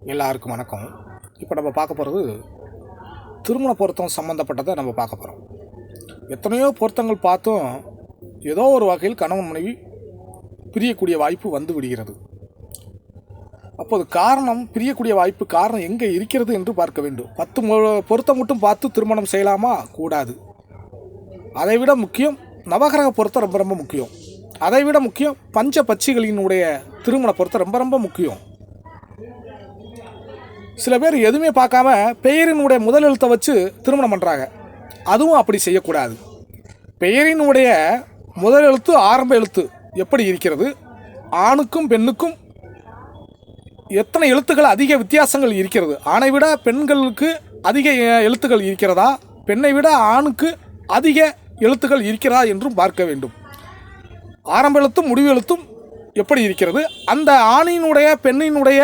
எல்லாருக்கும் வணக்கம். இப்போ நம்ம பார்க்க போகிறது திருமண பொருத்தம் சம்மந்தப்பட்டதை நம்ம பார்க்க போகிறோம் எத்தனையோ பொருத்தங்கள் பார்த்தும் ஏதோ ஒரு வகையில் கணவன் மனைவி பிரியக்கூடிய வாய்ப்பு வந்து விடுகிறது. அப்போது காரணம் பிரியக்கூடிய வாய்ப்பு காரணம் எங்கே இருக்கிறது என்று பார்க்க வேண்டும். பத்து மு- பொருத்தம் மட்டும் பார்த்து திருமணம் செய்யலாமா? கூடாது. அதைவிட முக்கியம் நவகிரக பொருத்தம் ரொம்ப ரொம்ப முக்கியம். அதைவிட முக்கியம் பஞ்ச பட்சிகளினுடைய திருமண பொருத்தம் ரொம்ப ரொம்ப முக்கியம். சில பேர் எதுவுமே பார்க்காம பெயரினுடைய முதல் எழுத்தை வச்சு திருமணம் பண்ணுறாங்க அதுவும் அப்படி செய்யக்கூடாது. பெயரினுடைய முதல் எழுத்து ஆரம்ப எழுத்து எப்படி இருக்கிறது? ஆணுக்கும் பெண்ணுக்கும் எத்தனை எழுத்துக்கள் அதிக வித்தியாசங்கள் இருக்கிறது? ஆணை விட பெண்களுக்கு அதிக எழுத்துக்கள் இருக்கிறதா? பெண்ணை விட ஆணுக்கு அதிக எழுத்துக்கள் இருக்கிறதா என்றும் பார்க்க வேண்டும். ஆரம்ப எழுத்தும் முடிவு எழுத்தும் எப்படி இருக்கிறது? அந்த ஆணினுடைய பெண்ணினுடைய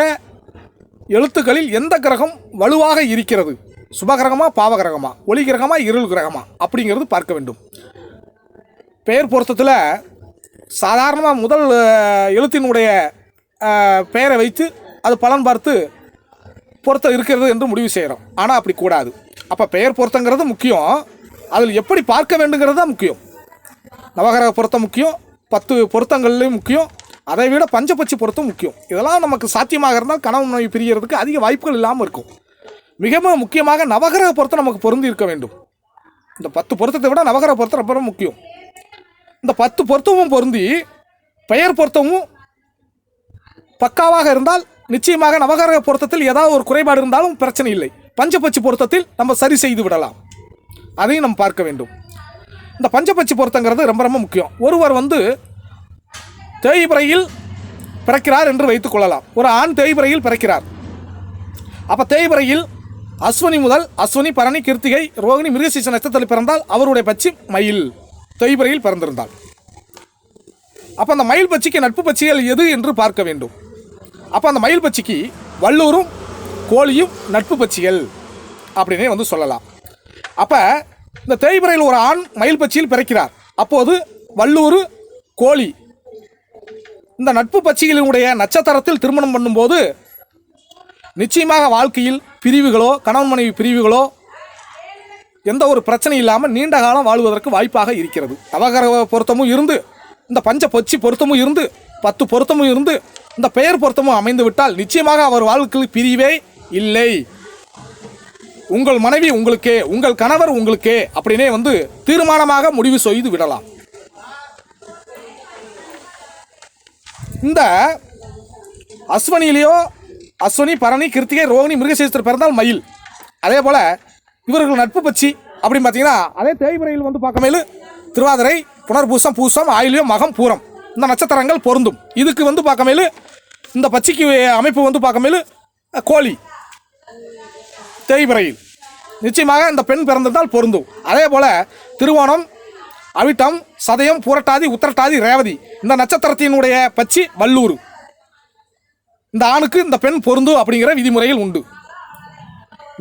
எழுத்துக்களில் எந்த கிரகம் வலுவாக இருக்கிறது? சுபகிரகமா பாவகிரகமா? ஒளி கிரகமா இருள் கிரகமா? அப்படிங்கிறது பார்க்க வேண்டும். பெயர் பொருத்தத்தில் சாதாரணமாக முதல் எழுத்தினுடைய பெயரை வைத்து அது பலன் பார்த்து பொருத்தம் இருக்கிறது என்று முடிவு செய்கிறோம் ஆனால் அப்படி கூடாது. அப்போ பெயர் பொருத்தங்கிறது முக்கியம். அதில் எப்படி பார்க்க வேண்டுங்கிறது தான் முக்கியம். நவகிரக பொருத்தம் முக்கியம். பத்து பொருத்தங்கள்லேயும் முக்கியம். அதை விட பஞ்சபட்சி பொருத்தம் முக்கியம். இதெல்லாம் நமக்கு சாத்தியமாக இருந்தால் கனவு நோய் பிரியறதுக்கு அதிக வாய்ப்புகள் இல்லாமல் இருக்கும். மிக மிக முக்கியமாக நவகிரக பொருத்தம் நமக்கு பொருந்தி இருக்க வேண்டும். இந்த பத்து பொருத்தத்தை விட நவகிரக பொருத்தம் ரொம்ப ரொம்ப முக்கியம். இந்த பத்து பொருத்தமும் பொருந்தி பெயர் பொருத்தமும் பக்காவாக இருந்தால் நிச்சயமாக நவகிரக பொருத்தத்தில் ஏதாவது ஒரு குறைபாடு இருந்தாலும் பிரச்சனை இல்லை. பஞ்சபட்சி பொருத்தத்தில் நம்ம சரி செய்து விடலாம். அதையும் நம்ம பார்க்க வேண்டும். இந்த பஞ்சபட்சி பொருத்தங்கிறது ரொம்ப ரொம்ப முக்கியம். ஒருவர் வந்து தேய்பிறையில் பிறக்கிறார் என்று வைத்துக் கொள்ளலாம். ஒரு ஆண் தேய்பிறையில் பிறக்கிறார். அப்போ தேய்பிறையில் அஸ்வினி முதல் அஸ்வினி பரணி கிருத்திகை ரோகிணி மிருகசீச நட்சத்திரத்தில் பிறந்தால் அவருடைய பச்சி மயில் தேய்பிறையில் பிறந்திருந்தாள். அப்போ அந்த மயில் பச்சிக்கு நட்பு பச்சிகள் எது என்று பார்க்க வேண்டும். அப்போ அந்த மயில் பச்சிக்கு வள்ளூரும் கோழியும் நட்பு பச்சிகள் அப்படின்னே வந்து சொல்லலாம். அப்போ இந்த தேய்பிறையில் ஒரு ஆண் மயில் பச்சியில் பிறக்கிறார். அப்போது வள்ளூர் கோழி இந்த நட்பு பட்சிகளினுடைய நட்சத்திரத்தில் திருமணம் பண்ணும்போது நிச்சயமாக வாழ்க்கையில் பிரிவுகளோ கணவன் மனைவி பிரிவுகளோ எந்த ஒரு பிரச்சனை இல்லாமல் நீண்ட காலம் வாழ்வதற்கு வாய்ப்பாக இருக்கிறது. நவகர பொருத்தமும் இருந்து இந்த பஞ்ச பொச்சி பொருத்தமும் இருந்து பத்து பொருத்தமும் இருந்து இந்த பெயர் பொருத்தமும் அமைந்து விட்டால் நிச்சயமாக அவர் வாழ்க்கையில் பிரிவே இல்லை. உங்கள் மனைவி உங்களுக்கே உங்கள் கணவர் உங்களுக்கே அப்படின்னே வந்து தீர்மானமாக முடிவு செய்து விடலாம். இந்த அஸ்வனிலேயோ அஸ்வனி பரணி கிருத்திகை ரோகிணி மிருகசீஸ்திர பிறந்தால் மயில். அதே போல் இவர்கள் நட்பு பட்சி அப்படின்னு பார்த்தீங்கன்னா அதே தேய்பிரையில் வந்து பார்க்கமேலு திருவாதிரை புனர்பூசம் பூசம் ஆயில்யம் மகம் பூரம். இந்த நட்சத்திரங்கள் பொருந்தும். இதுக்கு வந்து பார்க்கமேலு இந்த பச்சிக்கு அமைப்பு வந்து பார்க்கமேலு அஹ், கோழி. தேய்பிரையில். நிச்சயமாக இந்த பெண் பிறந்திருந்தால் பொருந்தும். அதே போல் திருவோணம் அவிட்டம் சதயம் புரட்டாதி உத்திரட்டாதி ரேவதி. இந்த நட்சத்திரத்தினுடைய பச்சி வல்லூர் இந்த ஆணுக்கு இந்த பெண் பொருந்தும் அப்படிங்கிற விதிமுறையில் உண்டு.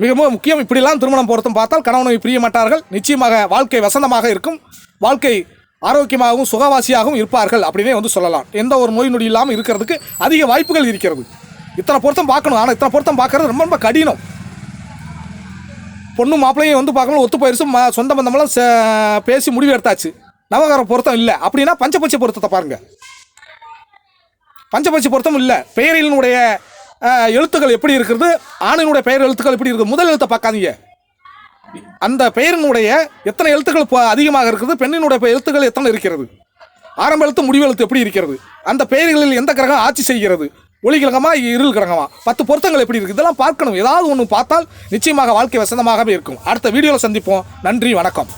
மிக முக்கியம் இப்படிலாம் திருமணம் பொருத்தம் பார்த்தால் கணவனை பிரிய மாட்டார்கள். நிச்சயமாக வாழ்க்கை வசந்தமாக இருக்கும். வாழ்க்கை ஆரோக்கியமாகவும் சுகவாசியாகவும் இருப்பார்கள் அப்படின்னே வந்து சொல்லலாம். எந்த ஒரு நோய் நொடி இல்லாமல் இருக்கிறதுக்கு அதிக வாய்ப்புகள் இருக்கிறது. இத்தனை பொருத்தம் பார்க்கணும். ஆனால் இத்தனை பொருத்தம் பார்க்கறது ரொம்ப ரொம்ப கடினம். பொண்ணு மாப்பிள்ளையும் வந்து பார்க்கணும் ஒத்து போயிருச்சு சொந்த பந்தமெல்லாம் பேசி முடிவு எடுத்தாச்சு நவகார பொருத்தம் இல்லை. அப்படின்னா பஞ்சபட்ச பொருத்தத்தை பாருங்க. பஞ்சபட்ச பொருத்தம் இல்லை. பெயரினுடைய எழுத்துக்கள் எப்படி இருக்கிறது ஆணினுடைய பெயர் எழுத்துக்கள் எப்படி இருக்குது? முதல் எழுத்தை பார்க்காதீங்க. அந்த பெயரினுடைய எத்தனை எழுத்துக்கள் இப்போ அதிகமாக இருக்குது? பெண்ணினுடைய எழுத்துக்கள் எத்தனை இருக்கிறது? ஆரம்ப எழுத்து முடிவு எழுத்து எப்படி இருக்கிறது? அந்த பெயர்களில் எந்த கிரகம் ஆட்சி செய்கிறது? ஒளி கிரகமா இருள் கிரகமா? பத்து பொருத்தங்கள் எப்படி இருக்குது? இதெல்லாம் பார்க்கணும். ஏதாவது ஒன்று பார்த்தால் நிச்சயமாக வாழ்க்கை வசந்தமாகவே இருக்கும். அடுத்த வீடியோவில் சந்திப்போம். நன்றி வணக்கம்.